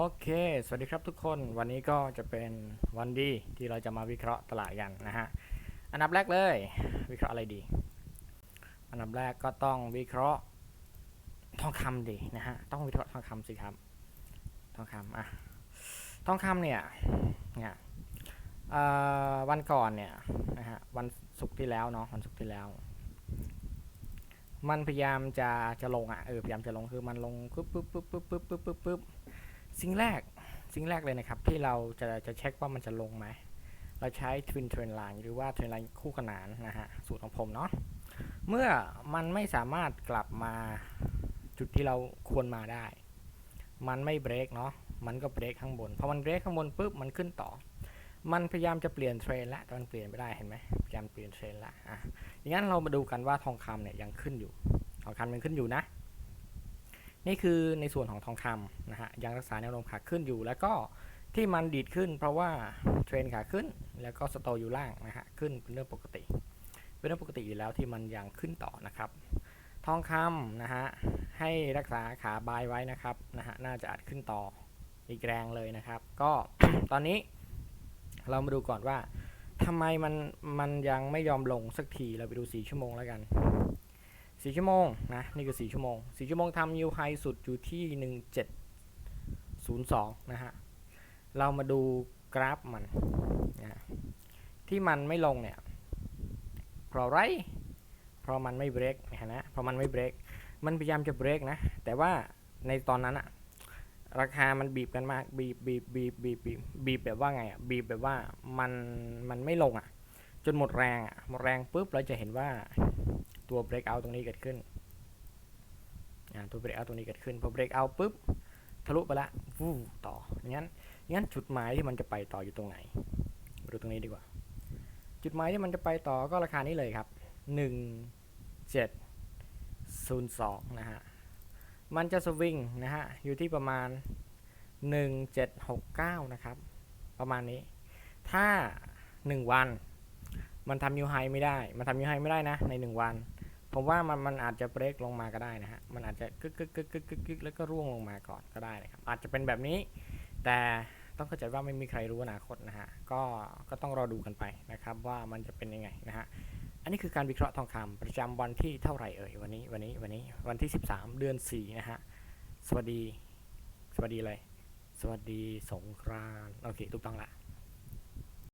โอเค สวัสดีครับทุกคน วันนี้ก็จะเป็นวันดีที่เราจะมาวิเคราะห์ตลาดกันนะฮะ อันดับแรกเลย วิเคราะห์อะไรดี อันดับแรกก็ต้องวิเคราะห์ทองคำดีนะฮะ ต้องวิเคราะห์ทองคำสิครับ ทองคำอะ ทองคำเนี่ยเนี่ยวันก่อนเนี่ยนะฮะ วันศุกร์ที่แล้วเนาะ วันศุกร์ที่แล้ว มันพยายามจะจะลงอะ เออ พยายามจะลง คือมันลงปุ๊บปึ๊บปึ๊บปึ๊บปึ๊บปึ๊บปึ๊บ สิ่งแรกสิ่งแรกเลยนะครับ ที่เราจะจะเช็คว่ามันจะลงไหม เราใช้ Twin Trend Line หรือว่า Trend Line คู่ขนานนะฮะสูตรของผมเนาะเมื่อมันไม่สามารถกลับมาจุดที่เราควรมาได้ มันไม่เบรกเนาะมันก็เบรกข้างบนพอมันเบรกข้างบนปุ๊บมันขึ้นต่อ มันพยายามจะเปลี่ยนเทรนแล้วแต่มันเปลี่ยนไม่ได้เห็นไหมพยายามเปลี่ยนเทรนละอะอย่างนั้นเรามาดูกันว่าทองคำเนี่ยยังขึ้นอยู่ทองคำยังขึ้นอยู่นะ นี่คือในส่วนของทองคำนะฮะยังรักษาแนวโน้มขาขึ้นอยู่ แล้วก็ที่มันดีดขึ้น เพราะว่าเทรนขาขึ้นแล้วก็สโตอยู่ล่างนะฮะขึ้นเป็นเรื่องปกติ เป็นเรื่องปกติอยู่แล้วที่มันยังขึ้นต่อนะครับ ทองคำนะฮะให้รักษาขาบายไว้นะครับนะฮะน่าจะอาจขึ้นต่ออีกแรงเลยนะครับ ก็ตอนนี้เรามาดูก่อนว่าทำไมมันมันยังไม่ยอมลงสักทีเราไปดู 4 ชั่วโมงแล้วกัน 4 ชั่วโมงนะนี่คือ 4 ชั่วโมง 4 ชั่วโมงทำยูไฮสุดอยู่ที่ 1702 นะฮะ เรามาดูกราฟมันนะที่มันไม่ลงเนี่ย เพราะไรเพราะมันไม่เบรกนะฮะนะเพราะมันไม่เบรกมันพยายามจะเบรกนะ แต่ว่าในตอนนั้นอะราคามันบีบกันมากบีบบีบบีบบีบบีบบีบแบบว่าไงอะบีบแบบว่ามันมันไม่ลงอะจนหมดแรงอะหมดแรงปุ๊บเราจะเห็นว่า ตัว break out ตรงนี้เกิดขึ้นตัว break out ตรงนี้เกิดขึ้นพอ break out ปุ๊บทะลุไปละวู้ต่องั้นงั้นจุดหมายที่มันจะไปต่ออยู่ตรงไหนมาดูตรงนี้ดีกว่า จุดหมายที่มันจะไปต่อก็ราคานี้เลยครับหนึ่งเจ็ดศูนย์สองนะฮะ มันจะสวิงนะฮะ อยู่ที่ประมาณหนึ่งเจ็ดหกเก้านะครับ ประมาณนี้ ถ้าหนึ่งวัน มันทำยูไฮไม่ได้ มันทำยูไฮไม่ได้นะ ในหนึ่งวัน ผมว่ามันมันอาจจะเบรกลงมาก็ได้นะฮะ มันอาจจะกึกกึกกึกกึกกึกกึกแล้วก็ร่วงลงมาก่อนก็ได้นะครับ อาจจะเป็นแบบนี้ แต่ต้องเข้าใจว่าไม่มีใครรู้อนาคตนะฮะ ก็ ก็ต้องรอดูกันไปนะครับ ว่ามันจะเป็นยังไงนะฮะ อันนี้คือการวิเคราะห์ทองคำประจำวันที่เท่าไหร่เอ่ยวันนี้ วันนี้ วันนี้ วันที่ 13 เดือน4นะฮะ สวัสดี สวัสดีเลย สวัสดีสงกรานต์ โอเค ถูกต้องละ